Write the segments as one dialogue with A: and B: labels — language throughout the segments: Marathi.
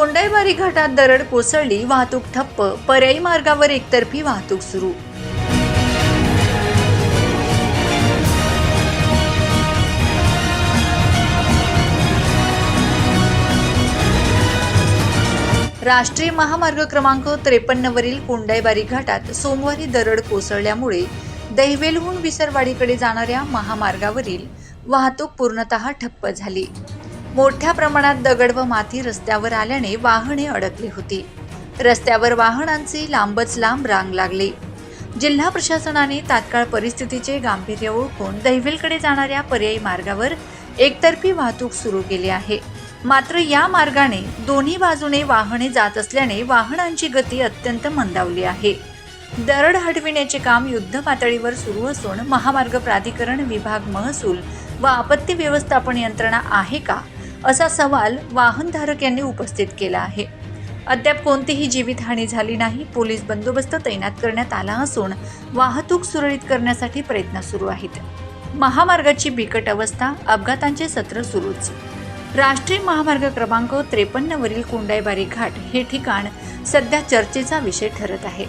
A: कोंडाईबारी घाटात दरड कोसळली वाहतूक ठप्प पर्यायी मार्गावर एकतर्फी वाहतूक सुरू. राष्ट्रीय महामार्ग क्रमांक त्रेपन्नवरील कोंडाईबारी घाटात सोमवारी दरड कोसळल्यामुळे दहिवेलहून विसरवाडीकडे जाणाऱ्या महामार्गावरील वाहतूक पूर्णतः ठप्प झाली. मोठ्या प्रमाणात दगड व माती रस्त्यावर आल्याने वाहने अडकली होती. रस्त्यावर वाहनांची लांबच लांब रांग लागली. जिल्हा प्रशासनाने तात्काळ परिस्थितीचे गांभीर्य ओळखून दहिवेलकडे जाणाऱ्या पर्यायी मार्गावर एकतर्फी वाहतूक सुरू केली आहे. मात्र या मार्गाने दोन्ही बाजूने वाहने जात असल्याने वाहनांची गती अत्यंत मंदावली आहे. दरड हटविण्याचे काम युद्ध पातळीवर सुरू असून महामार्ग प्राधिकरण विभाग महसूल व आपत्ती व्यवस्थापन यंत्रणा आहे का? असा सवाल वाहनधारक यांनी उपस्थित केला आहे. अद्याप कोणतीही जीवितहानी झाली नाही पोलीस बंदोबस्त तैनात करण्यात आला असून वाहतूक सुरळीत करण्यासाठी प्रयत्न सुरू आहेत. महामार्गाची बिकट अवस्था अपघातांचे सत्र सुरूच. राष्ट्रीय महामार्ग क्रमांक त्रेपन्नवरील कोंडाईबारी घाट हे ठिकाण सध्या चर्चेचा विषय ठरत आहे.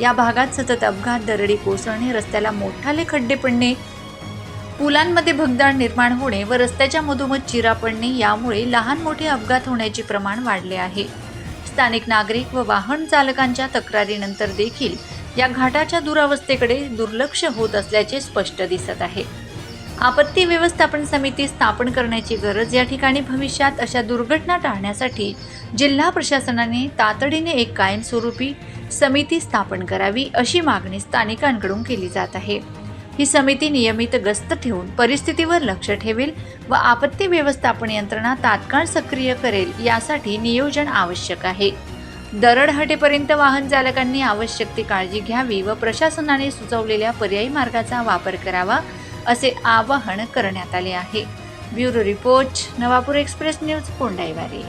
A: या भागात सतत अपघात दरडी कोसळणे रस्त्याला मोठाले खड्डे पडणे पुलांमध्ये भगदाड निर्माण होणे व रस्त्याच्या मधोमध चिरा पडणे यामुळे लहान मोठे अपघात होण्याचे प्रमाण वाढले आहे. स्थानिक नागरिक व वाहन चालकांच्या तक्रारीनंतर देखील या घाटाच्या दुरावस्थेकडे दुर्लक्ष होत असल्याचे स्पष्ट दिसत आहे. आपत्ती व्यवस्थापन समिती स्थापन करण्याची गरज या ठिकाणी भविष्यात अशा दुर्घटना टाळण्यासाठी जिल्हा प्रशासनाने तातडीने एक कायमस्वरूपी समिती स्थापन करावी अशी मागणी स्थानिकांकडून केली जात आहे. ही समिती नियमित गस्त ठेवून परिस्थितीवर लक्ष ठेवेल व आपत्ती व्यवस्थापन यंत्रणा तात्काळ सक्रिय करेल यासाठी नियोजन आवश्यक आहे. दरड हटेपर्यंत वाहन चालकांनी आवश्यक ती काळजी घ्यावी व प्रशासनाने सुचवलेल्या पर्यायी मार्गाचा वापर करावा असे आवाहन करण्यात आले आहे. Bureau report Navapur express news Kondaiwari